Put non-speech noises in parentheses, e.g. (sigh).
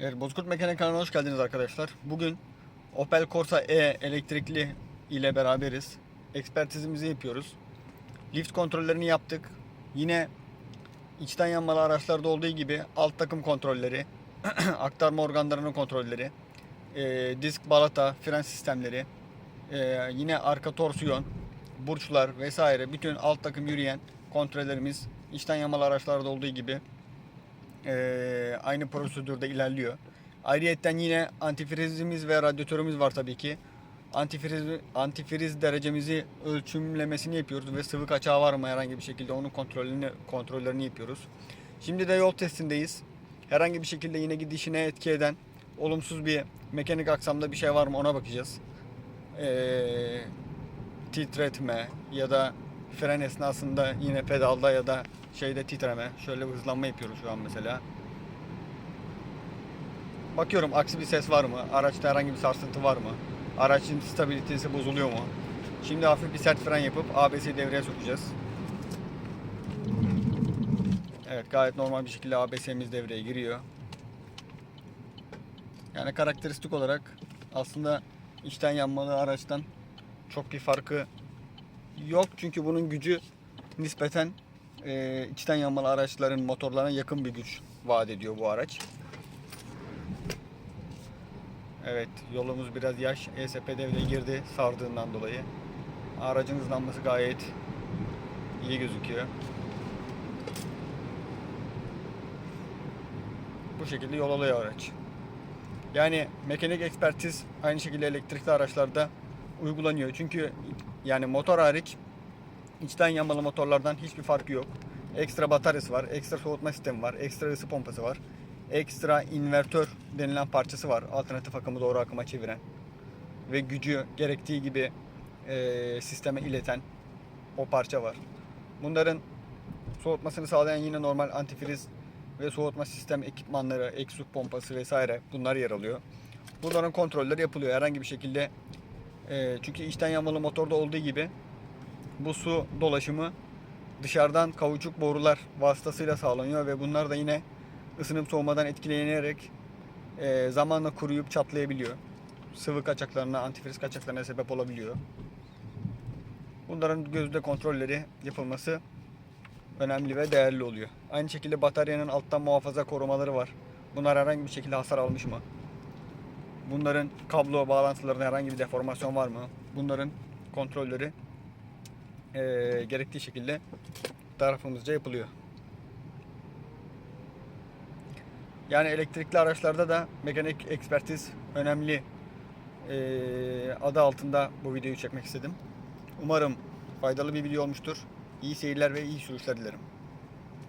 Evet, Bozkurt Mekanik kanalına hoş geldiniz arkadaşlar. Bugün Opel Corsa E elektrikli ile beraberiz. Ekspertizimizi yapıyoruz. Lift kontrollerini yaptık. Yine içten yanmalı araçlarda olduğu gibi alt takım kontrolleri, (clears throat) aktarma organlarının kontrolleri, e, disk balata, fren sistemleri, e, yine arka torsiyon, burçlar vesaire bütün alt takım yürüyen kontrollerimiz içten yanmalı araçlarda olduğu gibi ee, aynı prosedürde ilerliyor. Ayrıyetten yine antifrizimiz ve radyatörümüz var tabii ki. Antifriz, antifriz derecemizi ölçümlemesini yapıyoruz ve sıvı kaçağı var mı herhangi bir şekilde onun kontrolünü kontrollerini yapıyoruz. Şimdi de yol testindeyiz. Herhangi bir şekilde yine gidişine etki eden olumsuz bir mekanik aksamda bir şey var mı ona bakacağız. Ee, titretme ya da fren esnasında yine pedalda ya da şeyde titreme. Şöyle hızlanma yapıyoruz şu an mesela. Bakıyorum aksi bir ses var mı? Araçta herhangi bir sarsıntı var mı? Aracın stabilitesi bozuluyor mu? Şimdi hafif bir sert fren yapıp ABS'yi devreye sokacağız. Evet gayet normal bir şekilde ABS'miz devreye giriyor. Yani karakteristik olarak aslında içten yanmalı araçtan çok bir farkı yok. Çünkü bunun gücü nispeten e, içten yanmalı araçların motorlarına yakın bir güç vaat ediyor bu araç. Evet yolumuz biraz yaş. ESP devreye girdi sardığından dolayı. Aracın hızlanması gayet iyi gözüküyor. Bu şekilde yol alıyor araç. Yani mekanik ekspertiz aynı şekilde elektrikli araçlarda uygulanıyor. Çünkü yani motor hariç içten yanmalı motorlardan hiçbir farkı yok. Ekstra bataryası var, ekstra soğutma sistemi var, ekstra ısı pompası var. Ekstra invertör denilen parçası var. Alternatif akımı doğru akıma çeviren ve gücü gerektiği gibi e, sisteme ileten o parça var. Bunların soğutmasını sağlayan yine normal antifriz ve soğutma sistem ekipmanları, egzoz pompası vesaire bunlar yer alıyor. Bunların kontrolleri yapılıyor herhangi bir şekilde. E, çünkü içten yanmalı motorda olduğu gibi bu su dolaşımı dışarıdan kauçuk borular vasıtasıyla sağlanıyor ve bunlar da yine ısınıp soğumadan etkilenerek e, zamanla kuruyup çatlayabiliyor. Sıvı kaçaklarına, antifriz kaçaklarına sebep olabiliyor. Bunların gözde kontrolleri yapılması önemli ve değerli oluyor. Aynı şekilde bataryanın alttan muhafaza korumaları var. Bunlar herhangi bir şekilde hasar almış mı? Bunların kablo bağlantılarında herhangi bir deformasyon var mı? Bunların kontrolleri e, gerektiği şekilde tarafımızca yapılıyor. Yani elektrikli araçlarda da mekanik ekspertiz önemli e, adı altında bu videoyu çekmek istedim. Umarım faydalı bir video olmuştur. İyi seyirler ve iyi sürüşler dilerim.